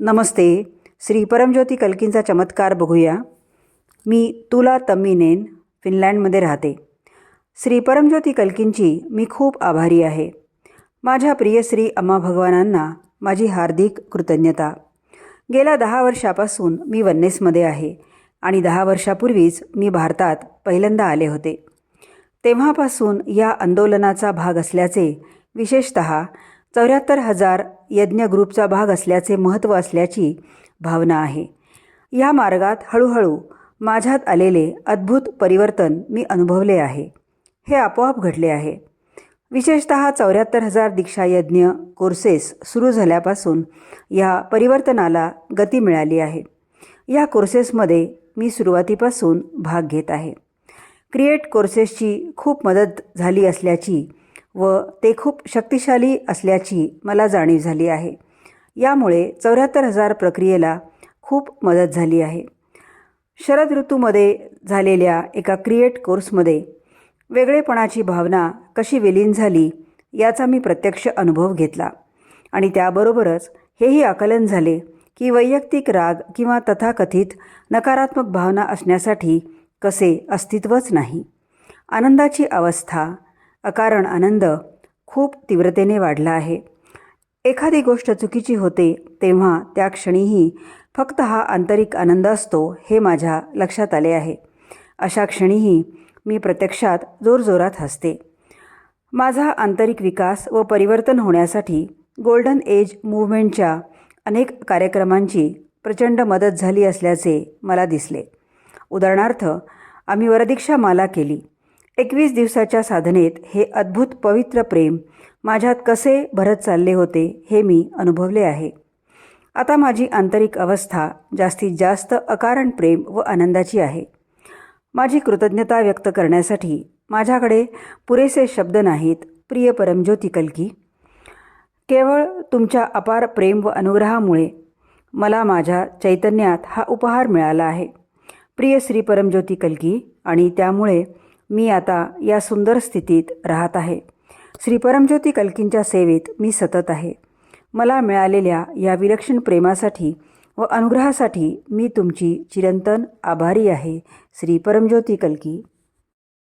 नमस्ते. श्री परमज्योती कल्कींचा चमत्कार बघूया. मी तुला तम्मीनेन फिनलँडमध्ये राहते. श्री परमज्योती कल्कींची मी खूप आभारी आहे. माझ्या प्रिय श्री अम्मा भगवानांना माझी हार्दिक कृतज्ञता. गेल्या दहा वर्षापासून मी वन्नेसमध्ये आहे आणि दहा वर्षापूर्वीच मी भारतात पहिल्यांदा आले होते. तेव्हापासून या आंदोलनाचा भाग असल्याचे विशेषत चौऱ्याहत्तर हजार यज्ञ ग्रुपचा भाग असल्याचे महत्त्व असल्याची भावना आहे. या मार्गात हळूहळू माझ्यात आलेले अद्भुत परिवर्तन मी अनुभवले आहे. हे आपोआप घडले आहे. विशेषत चौऱ्याहत्तर हजार दीक्षायज्ञ कोर्सेस सुरू झाल्यापासून या परिवर्तनाला गती मिळाली आहे. या कोर्सेसमध्ये मी सुरुवातीपासून भाग घेत आहे. क्रिएट कोर्सेसची खूप मदत झाली असल्याची व ते खूप शक्तिशाली असल्याची मला जाणीव झाली आहे. यामुळे चौऱ्याहत्तर हजार प्रक्रियेला खूप मदत झाली आहे. शरद ऋतूमध्ये झालेल्या एका क्रिएट कोर्समध्ये वेगळेपणाची भावना कशी विलीन झाली याचा मी प्रत्यक्ष अनुभव घेतला. आणि त्याबरोबरच हेही आकलन झाले की वैयक्तिक राग किंवा तथाकथित नकारात्मक भावना असण्यासाठी कसे अस्तित्वच नाही. आनंदाची अवस्था अकारण आनंद खूप तीव्रतेने वाढला आहे. एखादी गोष्ट चुकीची होते तेव्हा त्या क्षणीही फक्त हा आंतरिक आनंद असतो हे माझ्या लक्षात आले आहे. अशा क्षणीही मी प्रत्यक्षात जोरजोरात हसते. माझा आंतरिक विकास व परिवर्तन होण्यासाठी गोल्डन एज मूव्हमेंटच्या अनेक कार्यक्रमांची प्रचंड मदत झाली असल्याचे मला दिसले. उदाहरणार्थ आम्ही वरदीक्षा माला केली. एकवीस दिवसाच्या साधनेत हे अद्भुत पवित्र प्रेम माझ्यात कसे भरत चालले होते हे मी अनुभवले आहे. आता माझी आंतरिक अवस्था जास्तीत जास्त अकारण प्रेम व आनंदाची आहे. माझी कृतज्ञता व्यक्त करण्यासाठी माझ्याकडे पुरेसे शब्द नाहीत प्रिय परमज्योती कलकी केवळ तुमच्या अपार प्रेम व अनुग्रहामुळे मला माझ्या चैतन्यात हा उपहार मिळाला आहे. प्रिय श्री परमज्योती कलकी आणि त्यामुळे मी आता या सुंदर स्थितीत राहत आहे. श्री परमज्योती कल्कींच्या सेवेत मी सतत आहे. मला मिळालेल्या या विलक्षण प्रेमासाठी व अनुग्रहासाठी मी तुमची चिरंतन आभारी आहे. श्री परमज्योती कल्की.